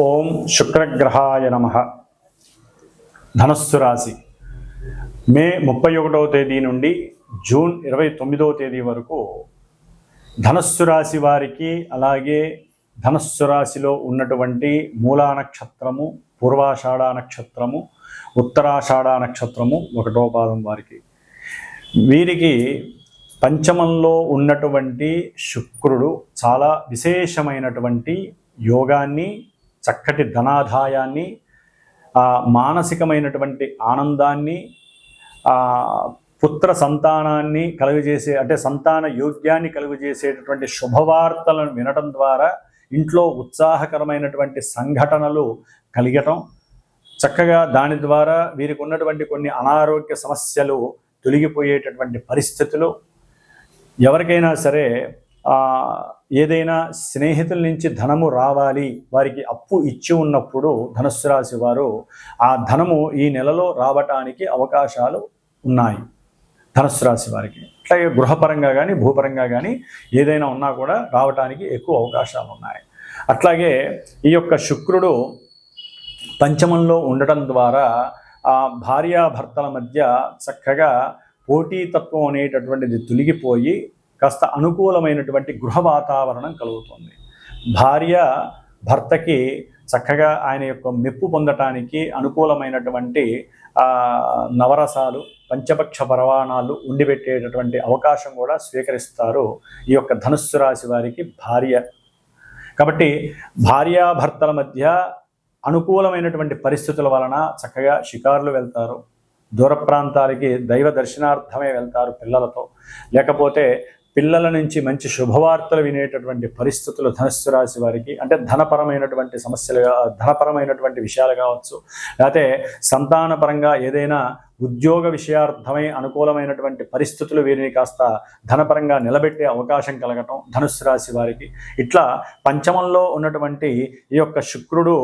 ఓం శుక్రగ్రహాయ నమ. ధనస్సు రాశి. మే ముప్పై ఒకటవ తేదీ నుండి జూన్ ఇరవై తొమ్మిదవ తేదీ వరకు ధనస్సు రాశి వారికి అలాగే ధనస్సు రాశిలో ఉన్నటువంటి మూలా నక్షత్రము పూర్వాషాఢ నక్షత్రము ఉత్తరాషాఢ నక్షత్రము ఒకటో పాదం వారికి. వీరికి పంచమంలో ఉన్నటువంటి శుక్రుడు చాలా విశేషమైనటువంటి యోగాన్ని చక్కటి ధనాదాయాన్ని మానసికమైనటువంటి ఆనందాన్ని పుత్ర సంతానాన్ని కలుగజేసే అంటే సంతాన యోగ్యాన్ని కలుగజేసేటటువంటి శుభవార్తలను వినటం ద్వారా ఇంట్లో ఉత్సాహకరమైనటువంటి సంఘటనలు కలిగటం చక్కగా దాని ద్వారా వీరికి ఉన్నటువంటి కొన్ని అనారోగ్య సమస్యలు తొలగిపోయేటటువంటి పరిస్థితులు ఎవరికైనా సరే ఏదైనా స్నేహితుల నుంచి ధనము రావాలి వారికి అప్పు ఇచ్చి ఉన్నప్పుడు ధనుస్సు రాశి వారు ఆ ధనము ఈ నెలలో రావటానికి అవకాశాలు ఉన్నాయి. ధనుస్సు రాశి వారికి. అట్లాగే గృహపరంగా కానీ భూపరంగా కానీ ఏదైనా ఉన్నా కూడా రావటానికి ఎక్కువ అవకాశాలు ఉన్నాయి. అట్లాగే ఈ యొక్క శుక్రుడు పంచమంలో ఉండటం ద్వారా ఆ భార్యాభర్తల మధ్య చక్కగా పోటీతత్వం అనేటటువంటిది తొలగిపోయి కాస్త అనుకూలమైనటువంటి గృహ వాతావరణం కలుగుతుంది. భార్య భర్తకి చక్కగా ఆయన యొక్క మెప్పు పొందటానికి అనుకూలమైనటువంటి నవరసాలు పంచపక్ష పరవాణాలు ఉండిపెట్టేటటువంటి అవకాశం కూడా స్వీకరిస్తారు ఈ యొక్క ధనుస్సు రాశి వారికి భార్య. కాబట్టి భార్యాభర్తల మధ్య అనుకూలమైనటువంటి పరిస్థితుల వలన చక్కగా షికారులు వెళ్తారు. దూర ప్రాంతాలకి దైవ దర్శనార్థమే వెళ్తారు పిల్లలతో. లేకపోతే పిల్లల నుంచి మంచి శుభవార్తలు వినేటటువంటి పరిస్థితులు ధనస్సు రాశి వారికి అంటే ధనపరమైనటువంటి సమస్యలు ధనపరమైనటువంటి విషయాలు కావచ్చు లేకపోతే సంతానపరంగా ఏదైనా ఉద్యోగ విషయార్థమై అనుకూలమైనటువంటి పరిస్థితులు వీరిని కాస్త ధనపరంగా నిలబెట్టే అవకాశం కలగటం ధనుస్సు రాశి వారికి. ఇట్లా పంచమంలో ఉన్నటువంటి ఈ యొక్క శుక్రుడు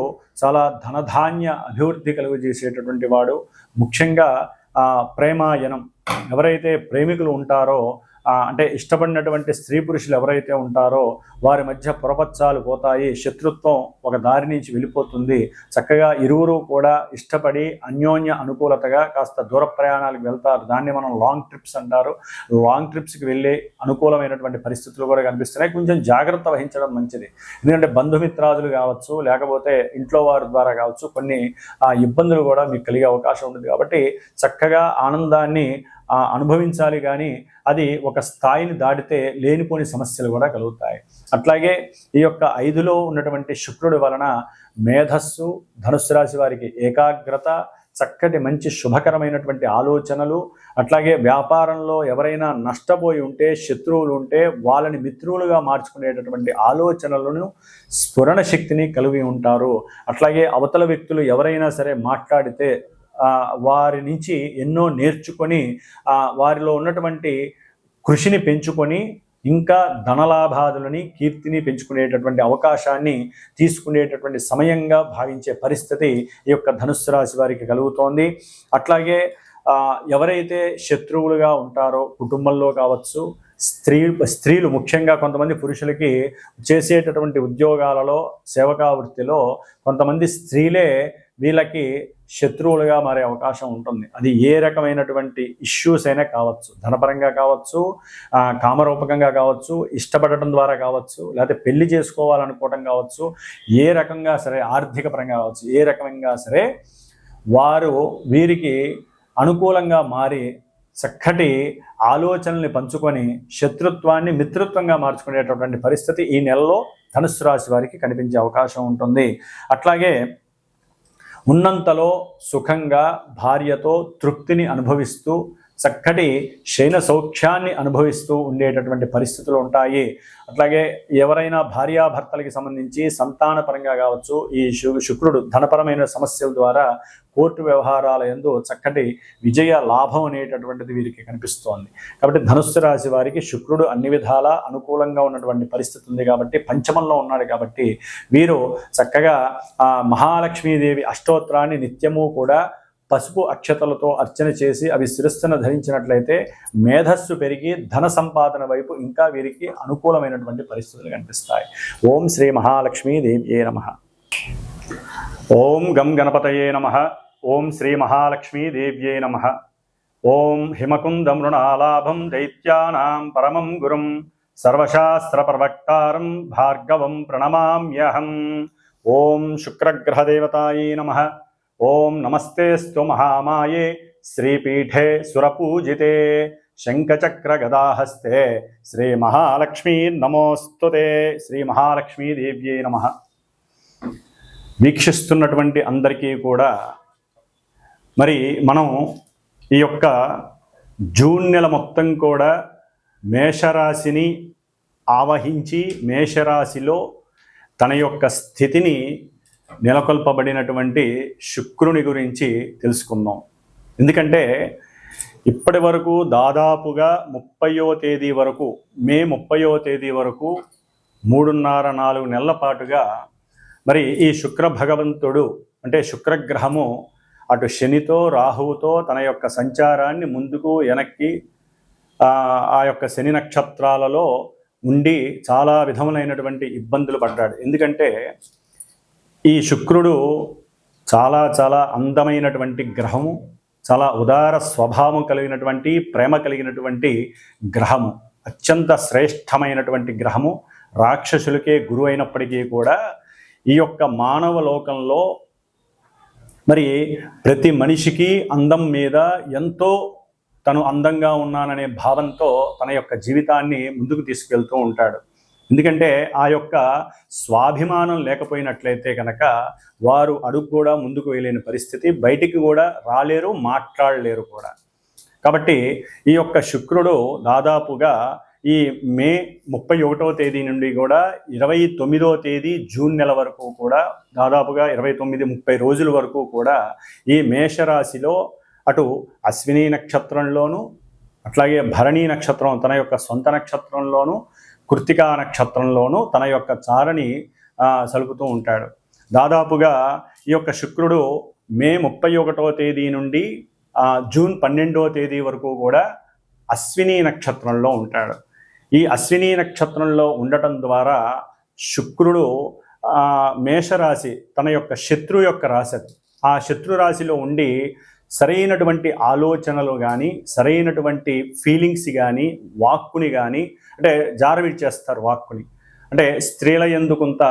చాలా ధనధాన్య అభివృద్ధి కలుగజేసేటటువంటి వాడు. ముఖ్యంగా ప్రేమాయనం ఎవరైతే ప్రేమికులు ఉంటారో అంటే ఇష్టపడినటువంటి స్త్రీ పురుషులు ఎవరైతే ఉంటారో వారి మధ్య పొరపచ్చాలు పోతాయి శత్రుత్వం ఒక దారి నుంచి వెళ్ళిపోతుంది. చక్కగా ఇరువురు కూడా ఇష్టపడి అన్యోన్య అనుకూలతగా కాస్త దూర ప్రయాణాలకు వెళ్తారు. దాన్ని మనం లాంగ్ ట్రిప్స్ అంటారు. లాంగ్ ట్రిప్స్కి వెళ్ళే అనుకూలమైనటువంటి పరిస్థితులు కూడా కనిపిస్తున్నాయి. కొంచెం జాగ్రత్త వహించడం మంచిది. ఎందుకంటే బంధుమిత్రాదులు కావచ్చు లేకపోతే ఇంట్లో వారి ద్వారా కావచ్చు కొన్ని ఇబ్బందులు కూడా మీకు కలిగే అవకాశం ఉంటుంది. కాబట్టి చక్కగా ఆనందాన్ని అనుభవించాలి కానీ అది ఒక స్థాయిని దాటితే లేనిపోని సమస్యలు కూడా కలుగుతాయి. అట్లాగే ఈ యొక్క ఐదులో ఉన్నటువంటి శుక్రుడి వలన మేధస్సు ధనుస్సు రాశి వారికి ఏకాగ్రత చక్కటి మంచి శుభకరమైనటువంటి ఆలోచనలు అట్లాగే వ్యాపారంలో ఎవరైనా నష్టపోయి ఉంటే శత్రువులు ఉంటే వాళ్ళని మిత్రులుగా మార్చుకునేటటువంటి ఆలోచనలను స్ఫురణ శక్తిని కలిగి ఉంటారు. అట్లాగే అవతల వ్యక్తులు ఎవరైనా సరే మాట్లాడితే వారి నుంచి ఎన్నో నేర్చుకొని వారిలో ఉన్నటువంటి కృషిని పెంచుకొని ఇంకా ధనలాభాదులని కీర్తిని పెంచుకునేటటువంటి అవకాశాన్ని తీసుకునేటటువంటి సమయంగా భావించే పరిస్థితి ఈ యొక్క ధనుస్సు రాశి వారికి కలుగుతోంది. అట్లాగే ఎవరైతే శత్రువులుగా ఉంటారో కుటుంబంలో కావచ్చు స్త్రీ స్త్రీలు ముఖ్యంగా కొంతమంది పురుషులకి చేసేటటువంటి ఉద్యోగాలలో సేవకా వృత్తిలో కొంతమంది స్త్రీలే వీళ్ళకి శత్రువులుగా మారే అవకాశం ఉంటుంది. అది ఏ రకమైనటువంటి ఇష్యూస్ అయినా కావచ్చు. ధనపరంగా కావచ్చు కామరూపకంగా కావచ్చు ఇష్టపడటం ద్వారా కావచ్చు లేకపోతే పెళ్ళి చేసుకోవాలనుకోవటం కావచ్చు ఏ రకంగా సరే ఆర్థిక పరంగా కావచ్చు ఏ రకంగా సరే వారు వీరికి అనుకూలంగా మారి చక్కటి ఆలోచనల్ని పంచుకొని శత్రుత్వాన్ని మిత్రత్వంగా మార్చుకునేటటువంటి పరిస్థితి ఈ నెలలో ధనుసు రాశి వారికి కనిపించే అవకాశం ఉంటుంది. అట్లాగే ఉన్నంతలో సుఖంగా భార్యతో తృప్తిని అనుభవిస్తూ చక్కటి శయన సౌఖ్యాన్ని అనుభవిస్తూ ఉండేటటువంటి పరిస్థితులు ఉంటాయి. అట్లాగే ఎవరైనా భార్యాభర్తలకి సంబంధించి సంతానపరంగా కావచ్చు ఈ శు- శుక్రుడు ధనపరమైన సమస్యల ద్వారా కోర్టు వ్యవహారాల యందు చక్కటి విజయ లాభం అనేటటువంటిది వీరికి కనిపిస్తోంది. కాబట్టి ధనుస్సు రాశి వారికి శుక్రుడు అన్ని విధాలా అనుకూలంగా ఉన్నటువంటి పరిస్థితి ఉంది కాబట్టి పంచమంలో ఉన్నాడు కాబట్టి వీరు చక్కగా మహాలక్ష్మీదేవి అష్టోత్తరాన్ని నిత్యము కూడా పసుపు అక్షతలతో అర్చన చేసి అవి శిరస్సును ధరించినట్లయితే మేధస్సు పెరిగి ధన సంపాదన వైపు ఇంకా వీరికి అనుకూలమైనటువంటి పరిస్థితులు కనిపిస్తాయి. ఓం శ్రీ మహాలక్ష్మీ దేవ్యే నమ. ఓం గం గణపతయే నమ. ఓం శ్రీ మహాలక్ష్మీ దేవ్యే నమ. ఓం హిమకుంద మృణాలాభం దైత్యానాం పరమం గురుం సర్వశాస్త్రప్రవక్తారం భార్గవం ప్రణమామ్యహం. ఓం శుక్రగ్రహదేవతాయే నమ. ఓం నమస్తే స్తు మహామాయే శ్రీపీఠే సురపూజితే శంఖచక్రగదాహస్తే శ్రీ మహాలక్ష్మీ నమోస్తుతే శ్రీ మహాలక్ష్మీదేవ్యే నమ. వీక్షిస్తున్నటువంటి అందరికీ కూడా మరి మనం ఈ యొక్క జూన్ నెల మొత్తం కూడా మేషరాశిని ఆవహించి మేషరాశిలో తన యొక్క స్థితిని నెలకొల్పబడినటువంటి శుక్రుని గురించి తెలుసుకుందాం. ఎందుకంటే ఇప్పటి వరకు దాదాపుగా ముప్పయో తేదీ వరకు మే ముప్పయో తేదీ వరకు మూడున్నర నాలుగు నెలల పాటుగా మరి ఈ శుక్ర భగవంతుడు అంటే శుక్రగ్రహము అటు శనితో రాహువుతో తన యొక్క సంచారాన్ని ముందుకు వెనక్కి ఆ, ఆ యొక్క శని నక్షత్రాలలో ఉండి చాలా విధములైనటువంటి ఇబ్బందులు పడ్డాడు. ఎందుకంటే ఈ శుక్రుడు చాలా చాలా అందమైనటువంటి గ్రహము చాలా ఉదార స్వభావం కలిగినటువంటి ప్రేమ కలిగినటువంటి గ్రహము. అత్యంత శ్రేష్టమైనటువంటి గ్రహము. రాక్షసులకే గురు అయినప్పటికీ కూడా ఈ యొక్క మానవ లోకంలో మరి ప్రతి మనిషికి అందం మీద ఎంతో తను అందంగా ఉన్నాననే భావంతో తన యొక్క జీవితాన్ని ముందుకు తీసుకెళ్తూ ఉంటాడు. ఎందుకంటే ఆ యొక్క స్వాభిమానం లేకపోయినట్లయితే కనుక వారు అడుగు కూడా ముందుకు వేయలేని పరిస్థితి బయటికి కూడా రాలేరు మాట్లాడలేరు కూడా. కాబట్టి ఈ యొక్క శుక్రుడు దాదాపుగా ఈ మే ముప్పై ఒకటవ తేదీ నుండి కూడా ఇరవై తొమ్మిదవ తేదీ జూన్ నెల వరకు కూడా దాదాపుగా ఇరవై తొమ్మిది ముప్పై రోజుల వరకు కూడా ఈ మేషరాశిలో అటు అశ్విని నక్షత్రంలోను అట్లాగే భరణీ నక్షత్రం తన యొక్క సొంత నక్షత్రంలోను కృతికా నక్షత్రంలోనూ తన యొక్క చారని సలుపుతూ ఉంటాడు. దాదాపుగా ఈ యొక్క శుక్రుడు మే ముప్పై ఒకటో తేదీ నుండి జూన్ పన్నెండవ తేదీ వరకు కూడా అశ్విని నక్షత్రంలో ఉంటాడు. ఈ అశ్విని నక్షత్రంలో ఉండటం ద్వారా శుక్రుడు మేషరాశి తన యొక్క శత్రు యొక్క రాశి ఆ శత్రు రాశిలో ఉండి సరైనటువంటి ఆలోచనలు కానీ సరైనటువంటి ఫీలింగ్స్ కానీ వాక్కుని కానీ అంటే జారవిడ్చేస్తారు వాక్కుని. అంటే స్త్రీల ఎందుకుంత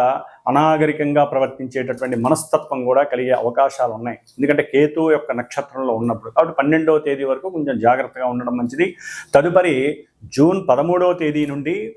అనాగరికంగా ప్రవర్తించేటటువంటి మనస్తత్వం కూడా కలిగే అవకాశాలు ఉన్నాయి. ఎందుకంటే కేతు యొక్క నక్షత్రంలో ఉన్నప్పుడు. కాబట్టి పన్నెండవ తేదీ వరకు కొంచెం జాగ్రత్తగా ఉండడం మంచిది. తదుపరి జూన్ పదమూడవ తేదీ నుండి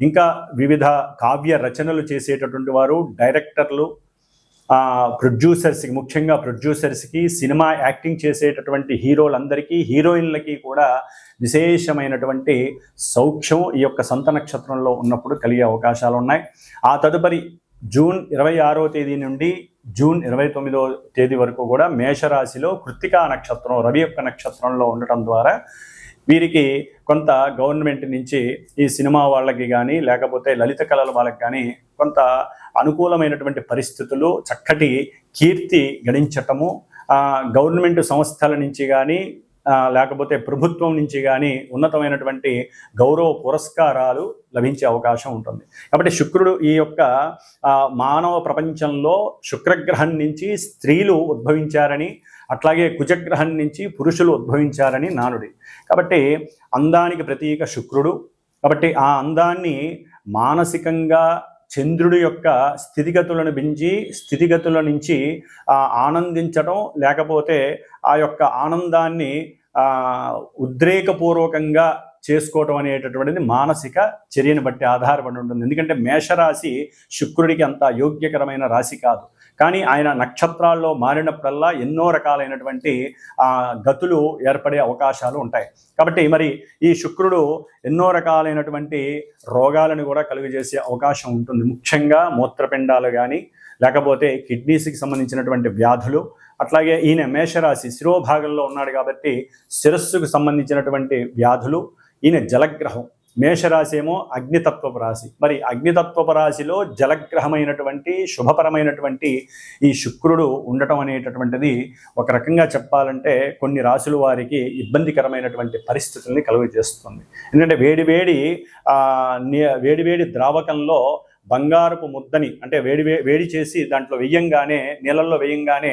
ఇంకా వివిధ కావ్య రచనలు చేసేటటువంటి వారు డైరెక్టర్లు ప్రొడ్యూసర్స్కి ముఖ్యంగా ప్రొడ్యూసర్స్కి సినిమా యాక్టింగ్ చేసేటటువంటి హీరోలందరికీ హీరోయిన్లకి కూడా విశేషమైనటువంటి సౌఖ్యం ఈ యొక్క సంత నక్షత్రంలో ఉన్నప్పుడు కలిగే అవకాశాలు ఉన్నాయి. ఆ తదుపరి జూన్ ఇరవై ఆరో తేదీ నుండి జూన్ ఇరవై తొమ్మిదో తేదీ వరకు కూడా మేషరాశిలో కృత్తికా నక్షత్రం రవి యొక్క నక్షత్రంలో ఉండటం ద్వారా వీరికి కొంత గవర్నమెంట్ నుంచి ఈ సినిమా వాళ్ళకి కానీ లేకపోతే లలిత కళల వాళ్ళకి కానీ కొంత అనుకూలమైనటువంటి పరిస్థితులు చక్కటి కీర్తి గణించటము గవర్నమెంట్ సంస్థల నుంచి కానీ లేకపోతే ప్రభుత్వం నుంచి కానీ ఉన్నతమైనటువంటి గౌరవ పురస్కారాలు లభించే అవకాశం ఉంటుంది. కాబట్టి శుక్రుడు ఈ యొక్క మానవ ప్రపంచంలో శుక్రగ్రహం నుంచి స్త్రీలు ఉద్భవించారని అట్లాగే కుజగ్రహం నుంచి పురుషులు ఉద్భవించారని నానుడి. కాబట్టి అందానికి ప్రతీక శుక్రుడు. కాబట్టి ఆ అందాన్ని మానసికంగా చంద్రుడి యొక్క స్థితిగతులను బించి స్థితిగతుల నుంచి ఆనందించడం లేకపోతే ఆ యొక్క ఆనందాన్ని ఉద్రేకపూర్వకంగా చేసుకోవటం అనేటటువంటిది మానసిక చర్యను బట్టి ఆధారపడి ఉంటుంది. ఎందుకంటే మేషరాశి శుక్రుడికి అంత యోగ్యకరమైన రాశి కాదు. కానీ ఆయన నక్షత్రాల్లో మారినప్పుడల్లా ఎన్నో రకాలైనటువంటి గతులు ఏర్పడే అవకాశాలు ఉంటాయి. కాబట్టి మరి ఈ శుక్రుడు ఎన్నో రకాలైనటువంటి రోగాలను కూడా కలుగజేసే అవకాశం ఉంటుంది. ముఖ్యంగా మూత్రపిండాలు కానీ లేకపోతే కిడ్నీస్కి సంబంధించినటువంటి వ్యాధులు అట్లాగే ఈయన మేషరాశి శిరోభాగంలో ఉన్నాడు కాబట్టి శిరస్సుకు సంబంధించినటువంటి వ్యాధులు ఈయన జలగ్రహం మేషరాశి ఏమో అగ్నితత్వపు రాశి. మరి అగ్నితత్వపు రాశిలో జలగ్రహమైనటువంటి శుభపరమైనటువంటి ఈ శుక్రుడు ఉండటం అనేటటువంటిది ఒక రకంగా చెప్పాలంటే కొన్ని రాశుల వారికి ఇబ్బందికరమైనటువంటి పరిస్థితుల్ని కలుగజేస్తుంది. ఎందుకంటే వేడి వేడి ద్రావకంలో బంగారపు ముద్దని అంటే వేడి వేడి చేసి దాంట్లో వెయ్యంగానే నీళ్ళల్లో వేయంగానే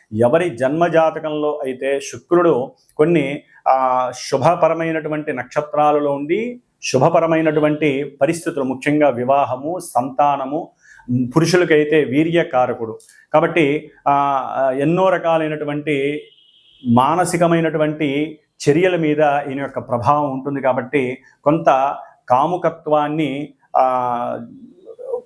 ఎవరి జన్మజాతకంలో అయితే శుక్రుడు కొన్ని శుభపరమైనటువంటి నక్షత్రాలలో ఉండి శుభపరమైనటువంటి పరిస్థితులు ముఖ్యంగా వివాహము సంతానము పురుషులకైతే వీర్యకారకుడు. కాబట్టి ఎన్నో రకాలైనటువంటి మానసికమైనటువంటి చర్యల మీద ఈయన యొక్క ప్రభావం ఉంటుంది కాబట్టి కొంత కాముకత్వాన్ని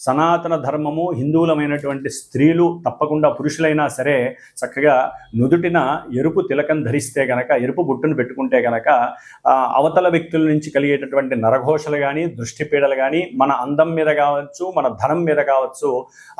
సనాతన ధర్మము హిందువులమైనటువంటి స్త్రీలు తప్పకుండా పురుషులైనా సరే చక్కగా నుదుటిన ఎరుపు తిలకం ధరిస్తే గనక ఎరుపు బుట్టును పెట్టుకుంటే గనక అవతల వ్యక్తుల నుంచి కలిగేటటువంటి నరఘోషలు కానీ దృష్టి పీడలు కానీ మన అందం మీద కావచ్చు మన ధనం మీద కావచ్చు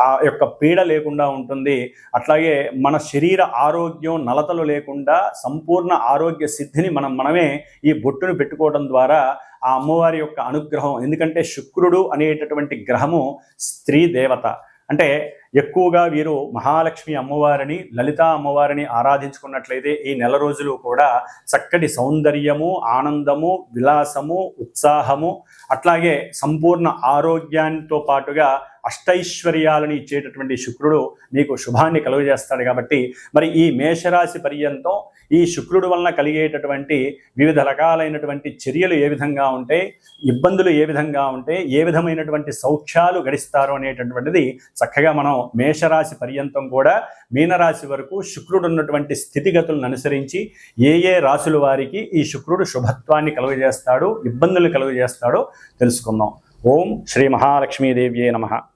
ఆ యొక్క పీడ లేకుండా ఉంటుంది. అట్లాగే మన శరీర ఆరోగ్యం నలతలు లేకుండా సంపూర్ణ ఆరోగ్య సిద్ధిని మనం మనమే ఈ బొట్టును పెట్టుకోవడం ద్వారా ఆ అమ్మవారి యొక్క అనుగ్రహం. ఎందుకంటే శుక్రుడు అనేటటువంటి గ్రహము స్త్రీ దేవత. అంటే ఎక్కువగా వీరు మహాలక్ష్మి అమ్మవారిని లలిత అమ్మవారిని ఆరాధించుకున్నట్లయితే ఈ నెల రోజులు కూడా చక్కటి సౌందర్యము ఆనందము విలాసము ఉత్సాహము అట్లాగే సంపూర్ణ ఆరోగ్యంతో పాటుగా అష్టైశ్వర్యాలను ఇచ్చేటటువంటి శుక్రుడు మీకు శుభాన్ని కలుగజేస్తాడు కాబట్టి మరి ఈ మేషరాశి పర్యంతం ఈ శుక్రుడు వలన కలిగేటటువంటి వివిధ రకాలైనటువంటి చర్యలు ఏ విధంగా ఉంటాయి ఇబ్బందులు ఏ విధంగా ఉంటాయి ఏ విధమైనటువంటి సౌఖ్యాలు గడిస్తారు అనేటటువంటిది చక్కగా మనం మేషరాశి పర్యంతం కూడా మీనరాశి వరకు శుక్రుడు ఉన్నటువంటి స్థితిగతులను అనుసరించి ఏ ఏ రాశుల వారికి ఈ శుక్రుడు శుభత్వాన్ని కలుగజేస్తాడు ఇబ్బందులు కలుగజేస్తాడో తెలుసుకుందాం. ఓం శ్రీ మహాలక్ష్మీదేవ్యే నమః.